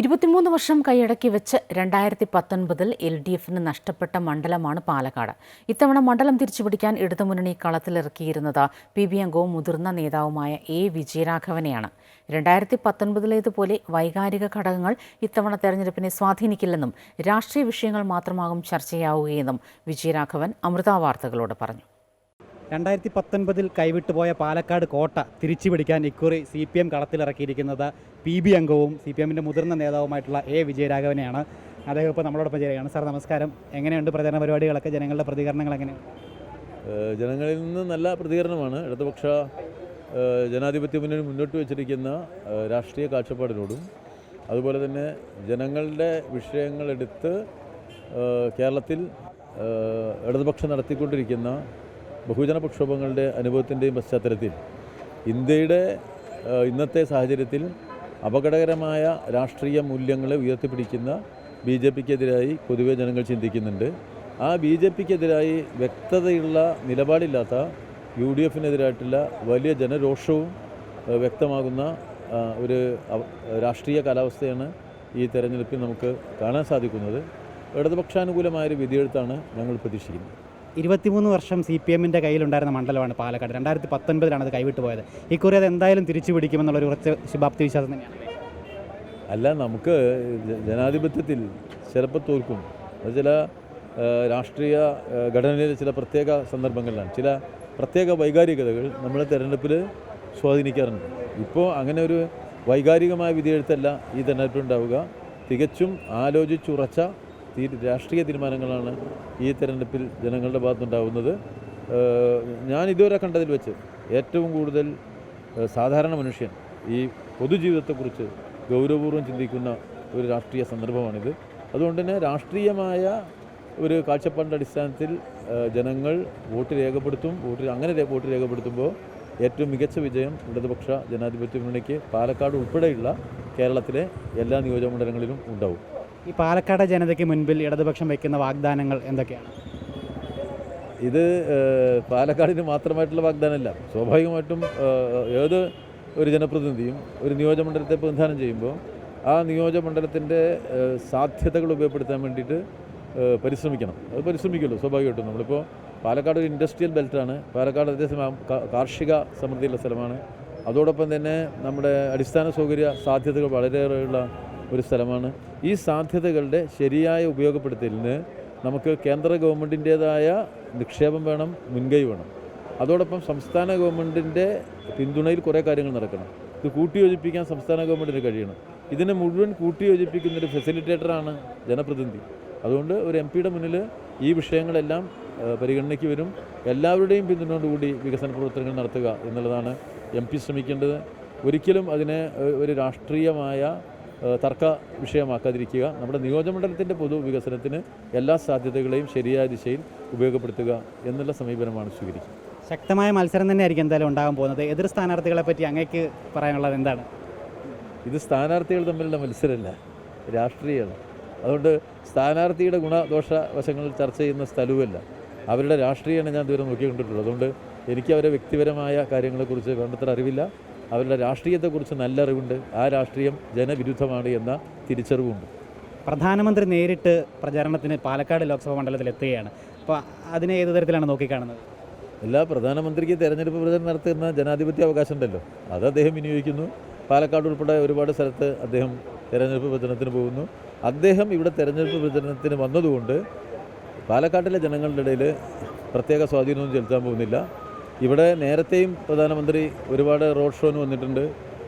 ഇരുപത്തിമൂന്ന് വർഷം കൈയടക്കി വെച്ച് രണ്ടായിരത്തി പത്തൊൻപതിൽ എൽ ഡി എഫിന് നഷ്ടപ്പെട്ട മണ്ഡലമാണ് പാലക്കാട്. ഇത്തവണ മണ്ഡലം തിരിച്ചുപിടിക്കാൻ ഇടതുമുന്നണി കളത്തിലിറക്കിയിരുന്നത് പി ബി അംഗവും മുതിർന്ന നേതാവുമായ എ വിജയരാഘവനെയാണ്. രണ്ടായിരത്തി പത്തൊൻപതിലേതുപോലെ വൈകാരിക ഘടകങ്ങൾ ഇത്തവണ തെരഞ്ഞെടുപ്പിനെ സ്വാധീനിക്കില്ലെന്നും രാഷ്ട്രീയ വിഷയങ്ങൾ മാത്രമാകും ചർച്ചയാവുകയെന്നും വിജയരാഘവൻ അമൃത വാർത്തകളോട് പറഞ്ഞു. രണ്ടായിരത്തി പത്തൊൻപതിൽ കൈവിട്ടുപോയ പാലക്കാട് കോട്ട തിരിച്ചു പിടിക്കാൻ ഇക്കുറി സി പി എം കളത്തിലിറക്കിയിരിക്കുന്നത് പി ബി അംഗവും സി പി എമ്മിന്റെ മുതിർന്ന നേതാവുമായിട്ടുള്ള എ വിജയരാഘവനെയാണ്. അദ്ദേഹം ഇപ്പോൾ നമ്മളോടൊപ്പം ചേരുകയാണ്. സാർ നമസ്കാരം. എങ്ങനെയുണ്ട് പ്രചരണ പരിപാടികളൊക്കെ? ജനങ്ങളുടെ പ്രതികരണങ്ങൾ എങ്ങനെയാണ് ജനങ്ങളിൽ നിന്ന് നല്ല പ്രതികരണമാണ്. ഇടതുപക്ഷ ജനാധിപത്യ മുന്നണി മുന്നോട്ട് വെച്ചിരിക്കുന്ന രാഷ്ട്രീയ കാഴ്ചപ്പാടിനോടും അതുപോലെ തന്നെ ജനങ്ങളുടെ വിഷയങ്ങളെടുത്ത് കേരളത്തിൽ ഇടതുപക്ഷം നടത്തിക്കൊണ്ടിരിക്കുന്ന ബഹുജന പ്രക്ഷോഭങ്ങളുടെ അനുഭവത്തിന്റെയും പശ്ചാത്തലത്തിൽ ഇന്ത്യയുടെ ഇന്നത്തെ സാഹചര്യത്തിൽ അപകടകരമായ രാഷ്ട്രീയ മൂല്യങ്ങളെ ഉയർത്തിപ്പിടിക്കുന്ന ബി ജെ പിക്കെതിരായി പൊതുവെ ജനങ്ങൾ ചിന്തിക്കുന്നുണ്ട്. ആ ബി ജെ പിക്കെതിരായി വ്യക്തതയുള്ള നിലപാടില്ലാത്ത യു ഡി എഫിനെതിരായിട്ടുള്ള വലിയ ജനരോഷവും വ്യക്തമാകുന്ന ഒരു രാഷ്ട്രീയ കാലാവസ്ഥയാണ് ഈ തെരഞ്ഞെടുപ്പിൽ നമുക്ക് കാണാൻ സാധിക്കുന്നത്. ഇടതുപക്ഷാനുകൂലമായൊരു വിധിയെഴുത്താണ് ഞങ്ങൾ പ്രതീക്ഷിക്കുന്നത്. ഇരുപത്തിമൂന്ന് വർഷം സി പി എമ്മിന്റെ കയ്യിലുണ്ടായിരുന്ന മണ്ഡലമാണ് പാലക്കാട്. രണ്ടായിരത്തി പത്തൊൻപതിലാണ് അത് കൈവിട്ട് പോയത്. ഇക്കുറി അത് എന്തായാലും തിരിച്ചു പിടിക്കുമെന്നുള്ളൊരു കുറച്ച് ശുഭാപ്തി വിശ്വാസം തന്നെയാണ് അല്ല? നമുക്ക് ജനാധിപത്യത്തിൽ ചിലപ്പോൾ തോൽക്കും. അത് ചില രാഷ്ട്രീയ ഘടനയിലെ ചില പ്രത്യേക സന്ദർഭങ്ങളിലാണ്. ചില പ്രത്യേക വൈകാരികതകൾ നമ്മളെ തിരഞ്ഞെടുപ്പിൽ സ്വാധീനിക്കാറുണ്ട്. ഇപ്പോൾ അങ്ങനെ ഒരു വൈകാരികമായ വിധിയെഴുത്തല്ല ഈ തിരഞ്ഞെടുപ്പിലുണ്ടാവുക തികച്ചും ആലോചിച്ചുറച്ച രാഷ്ട്രീയ തീരുമാനങ്ങളാണ് ഈ തെരഞ്ഞെടുപ്പിൽ ജനങ്ങളുടെ ഭാഗത്തുണ്ടാകുന്നത് ഞാൻ ഇതുവരെ കണ്ടതിൽ വെച്ച് ഏറ്റവും കൂടുതൽ സാധാരണ മനുഷ്യൻ ഈ പൊതുജീവിതത്തെക്കുറിച്ച് ഗൗരവപൂർവം ചിന്തിക്കുന്ന ഒരു രാഷ്ട്രീയ സന്ദർഭമാണിത്. അതുകൊണ്ട് തന്നെ രാഷ്ട്രീയമായ ഒരു കാഴ്ചപ്പാടിന്റെ അടിസ്ഥാനത്തിൽ ജനങ്ങൾ വോട്ട് രേഖപ്പെടുത്തും. വോട്ട് അങ്ങനെ വോട്ട് രേഖപ്പെടുത്തുമ്പോൾ ഏറ്റവും മികച്ച വിജയം ഇടതുപക്ഷ ജനാധിപത്യ മുന്നണിക്ക് പാലക്കാട് ഉൾപ്പെടെയുള്ള കേരളത്തിലെ എല്ലാ നിയോജകമണ്ഡലങ്ങളിലും ഉണ്ടാവും. ഈ പാലക്കാട് ജനതയ്ക്ക് മുൻപിൽ ഇടതുപക്ഷം വയ്ക്കുന്ന വാഗ്ദാനങ്ങൾ എന്തൊക്കെയാണ്? ഇത് പാലക്കാടിന് മാത്രമായിട്ടുള്ള വാഗ്ദാനമല്ല. സ്വാഭാവികമായിട്ടും ഏത് ഒരു ജനപ്രതിനിധിയും ഒരു നിയോജകമണ്ഡലത്തെ പ്രതിനിധാനം ചെയ്യുമ്പോൾ ആ നിയോജകമണ്ഡലത്തിന്റെ സാധ്യതകൾ ഉപയോഗപ്പെടുത്താൻ വേണ്ടിയിട്ട് പരിശ്രമിക്കണം. അത് പരിശ്രമിക്കുമല്ലോ സ്വാഭാവികമായിട്ടും. നമ്മളിപ്പോൾ പാലക്കാട് ഒരു ഇൻഡസ്ട്രിയൽ ബെൽറ്റാണ്. പാലക്കാട് അതേസമയം കാർഷിക സമൃദ്ധിയുള്ള സ്ഥലമാണ്. അതോടൊപ്പം തന്നെ നമ്മുടെ അടിസ്ഥാന സൗകര്യ സാധ്യതകൾ വളരെയേറെയുള്ള ഒരു സ്ഥലമാണ്. ഈ സാധ്യതകളുടെ ശരിയായ ഉപയോഗപ്പെടുത്തലിന് നമുക്ക് കേന്ദ്ര ഗവൺമെന്റിന്റേതായ നിക്ഷേപം വേണം മുൻകൈ വേണം. അതോടൊപ്പം സംസ്ഥാന ഗവൺമെന്റിന്റെ പിന്തുണയിൽ കുറേ കാര്യങ്ങൾ നടക്കണം. ഇത് കൂട്ടിയോജിപ്പിക്കാൻ സംസ്ഥാന ഗവൺമെന്റിന് കഴിയണം. ഇതിനെ മുഴുവൻ കൂട്ടിയോജിപ്പിക്കുന്നൊരു ഫെസിലിറ്റേറ്ററാണ് ജനപ്രതിനിധി. അതുകൊണ്ട് ഒരു എം പിയുടെ മുന്നിൽ ഈ വിഷയങ്ങളെല്ലാം പരിഗണനയ്ക്ക് വരും. എല്ലാവരുടെയും പിന്തുണയോടുകൂടി വികസന പ്രവർത്തനങ്ങൾ നടത്തുക എന്നുള്ളതാണ് എം പി ശ്രമിക്കേണ്ടത്. ഒരിക്കലും അതിനെ ഒരു രാഷ്ട്രീയമായ തർക്ക വിഷയമാക്കാതിരിക്കുക. നമ്മുടെ നിയോജകമണ്ഡലത്തിന്റെ പൊതു വികസനത്തിന് എല്ലാ സാധ്യതകളെയും ശരിയായ ദിശയിൽ ഉപയോഗപ്പെടുത്തുക എന്നുള്ള സമീപനമാണ് സ്വീകരിക്കുന്നത് ശക്തമായ മത്സരം തന്നെയായിരിക്കും എന്തായാലും ഉണ്ടാകാൻ പോകുന്നത്. എതിർ സ്ഥാനാർത്ഥികളെ പറ്റി അങ്ങേക്ക് പറയാനുള്ളത് എന്താണ്? ഇത് സ്ഥാനാർത്ഥികൾ തമ്മിലുള്ള മത്സരമല്ല രാഷ്ട്രീയമാണ്. അതുകൊണ്ട് സ്ഥാനാർത്ഥിയുടെ ഗുണദോഷ വശങ്ങൾ ചർച്ച ചെയ്യുന്ന സ്ഥലവുമല്ല. അവരുടെ രാഷ്ട്രീയമാണ് ഞാൻ ഇതുവരെ നോക്കിക്കൊണ്ടിട്ടുള്ളത്. അതുകൊണ്ട് എനിക്ക് അവരെ വ്യക്തിപരമായ കാര്യങ്ങളെക്കുറിച്ച് വേണ്ടത്ര അറിവില്ല. അവരുടെ രാഷ്ട്രീയത്തെക്കുറിച്ച് നല്ല അറിവുണ്ട് ആ രാഷ്ട്രീയം ജനവിരുദ്ധമാണ് എന്ന തിരിച്ചറിവുണ്ട്. പ്രധാനമന്ത്രി നേരിട്ട് പ്രചാരണത്തിന് പാലക്കാട് ലോക്സഭാ മണ്ഡലത്തിൽ എത്തുകയാണ് അപ്പോൾ അതിനെ ഏത് തരത്തിലാണ് നോക്കിക്കാണുന്നത്? എല്ലാ പ്രധാനമന്ത്രിക്ക് തെരഞ്ഞെടുപ്പ് പ്രചരണം നടത്തുന്ന ജനാധിപത്യ അവകാശം ഉണ്ടല്ലോ അത് അദ്ദേഹം വിനിയോഗിക്കുന്നു. പാലക്കാട് ഉൾപ്പെടെ ഒരുപാട് സ്ഥലത്ത് അദ്ദേഹം തെരഞ്ഞെടുപ്പ് പ്രചരണത്തിന് പോകുന്നു. അദ്ദേഹം ഇവിടെ തെരഞ്ഞെടുപ്പ് പ്രചരണത്തിന് വന്നതുകൊണ്ട് പാലക്കാട്ടിലെ ജനങ്ങളുടെ ഇടയിൽ പ്രത്യേക സ്വാധീനമൊന്നും ചെലുത്താൻ പോകുന്നില്ല. ഇവിടെ നേരത്തെയും പ്രധാനമന്ത്രി ഒരുപാട് റോഡ് ഷോന് വന്നിട്ടുണ്ട്.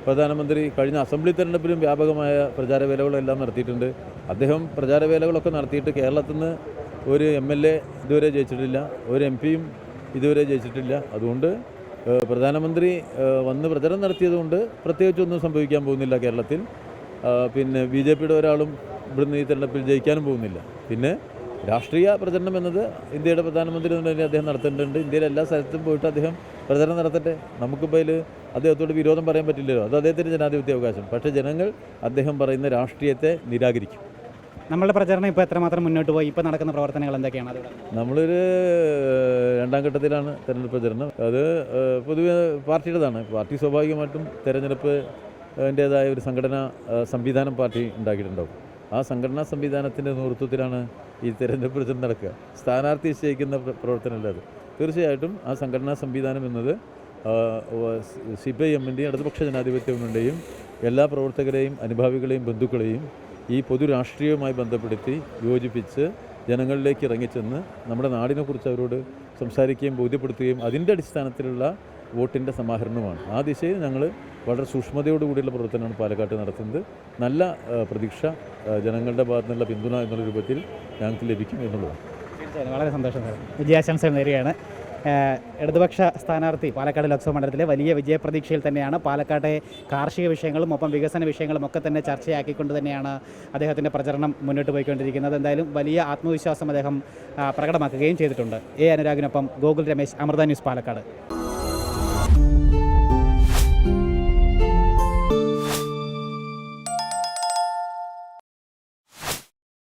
പ്രധാനമന്ത്രി കഴിഞ്ഞ അസംബ്ലി തെരഞ്ഞെടുപ്പിലും വ്യാപകമായ പ്രചാരവേലകളെല്ലാം നടത്തിയിട്ടുണ്ട്. അദ്ദേഹം പ്രചാരവേലകളൊക്കെ നടത്തിയിട്ട് കേരളത്തിൽ നിന്ന് ഒരു എം എൽ എ ഇതുവരെ ജയിച്ചിട്ടില്ല. ഒരു എം പിയും ഇതുവരെ ജയിച്ചിട്ടില്ല. അതുകൊണ്ട് പ്രധാനമന്ത്രി വന്ന് പ്രചരണം നടത്തിയതുകൊണ്ട് പ്രത്യേകിച്ചൊന്നും സംഭവിക്കാൻ പോകുന്നില്ല കേരളത്തിൽ. പിന്നെ ബി ജെ പിയുടെ ഒരാളും ഇവിടുന്ന് ഈ തെരഞ്ഞെടുപ്പിൽ ജയിക്കാനും പോകുന്നില്ല. പിന്നെ രാഷ്ട്രീയ പ്രചരണം എന്നത് ഇന്ത്യയുടെ പ്രധാനമന്ത്രി എന്ന് തന്നെ അദ്ദേഹം നടത്തേണ്ടതുണ്ട്. ഇന്ത്യയിലെ എല്ലാ സ്ഥലത്തും പോയിട്ട് അദ്ദേഹം പ്രചരണം നടത്തട്ടെ. നമുക്കിപ്പോൾ അതിൽ അദ്ദേഹത്തോട് വിരോധം പറയാൻ പറ്റില്ലല്ലോ. അത് അദ്ദേഹത്തിന്റെ ജനാധിപത്യ അവകാശം. പക്ഷേ ജനങ്ങൾ അദ്ദേഹം പറയുന്ന രാഷ്ട്രീയത്തെ നിരാകരിക്കും. നമ്മളുടെ പ്രചരണം ഇപ്പോൾ എത്രമാത്രം മുന്നോട്ട് പോയി? ഇപ്പോൾ നടക്കുന്ന പ്രവർത്തനങ്ങൾ എന്തൊക്കെയാണ് നമ്മളൊരു രണ്ടാം ഘട്ടത്തിലാണ് തെരഞ്ഞെടുപ്പ് പ്രചരണം. അത് പൊതുവെ പാർട്ടിയുടേതാണ്. പാർട്ടി സ്വാഭാവികമായിട്ടും തെരഞ്ഞെടുപ്പ് അതിന്റേതായ ഒരു സംഘടനാ സംവിധാനം പാർട്ടി ഉണ്ടാക്കിയിട്ടുണ്ടാവും. ആ സംഘടനാ സംവിധാനത്തിന്റെ നേതൃത്വത്തിലാണ് ഈ തിരഞ്ഞെടുപ്പ് നടക്കുക. സ്ഥാനാർത്ഥി നിശ്ചയിക്കുന്ന പ്ര- പ്രവർത്തനമല്ല അത്. തീർച്ചയായിട്ടും ആ സംഘടനാ സംവിധാനം എന്നത് സി പി ഐ എമ്മിന്റെയും ഇടതുപക്ഷ ജനാധിപത്യ എല്ലാ പ്രവർത്തകരെയും അനുഭാവികളെയും ബന്ധുക്കളെയും ഈ പൊതു രാഷ്ട്രീയവുമായി ബന്ധപ്പെടുത്തി യോജിപ്പിച്ച് ജനങ്ങളിലേക്ക് ഇറങ്ങിച്ചെന്ന് നമ്മുടെ നാടിനെക്കുറിച്ച് അവരോട് സംസാരിക്കുകയും ബോധ്യപ്പെടുത്തുകയും അതിന്റെ അടിസ്ഥാനത്തിലുള്ള വോട്ടിന്റെ സമാഹരണമാണ് ആ ദിശയിൽ ഞങ്ങൾ വളരെ സൂക്ഷ്മതയോടുകൂടിയുള്ള പ്രവർത്തനമാണ് പാലക്കാട്ട് നടത്തുന്നത്. നല്ല പ്രതീക്ഷ ജനങ്ങളുടെ ഭാഗത്തു നിന്നുള്ള പിന്തുണ എന്നുള്ള രൂപത്തിൽ ഞങ്ങൾക്ക് ലഭിക്കും എന്നുള്ളതാണ്. തീർച്ചയായും. വളരെ സന്തോഷം സാർ. വിജയാശംസകൾ നേരുകയാണ്. ഇടതുപക്ഷ സ്ഥാനാർത്ഥി പാലക്കാട് ലോക്സഭാ മണ്ഡലത്തിലെ വലിയ വിജയപ്രതീക്ഷയിൽ തന്നെയാണ് പാലക്കാട്ടെ കാർഷിക വിഷയങ്ങളും ഒപ്പം വികസന വിഷയങ്ങളും ഒക്കെ തന്നെ ചർച്ചയാക്കിക്കൊണ്ട് തന്നെയാണ് അദ്ദേഹത്തിന്റെ പ്രചരണം മുന്നോട്ട് പോയിക്കൊണ്ടിരിക്കുന്നത്. എന്തായാലും വലിയ ആത്മവിശ്വാസം അദ്ദേഹം പ്രകടമാക്കുകയും ചെയ്തിട്ടുണ്ട്. എ. അനുരാഗിനൊപ്പം ഗോകുൽ രമേശ് അമൃത ന്യൂസ് പാലക്കാട്.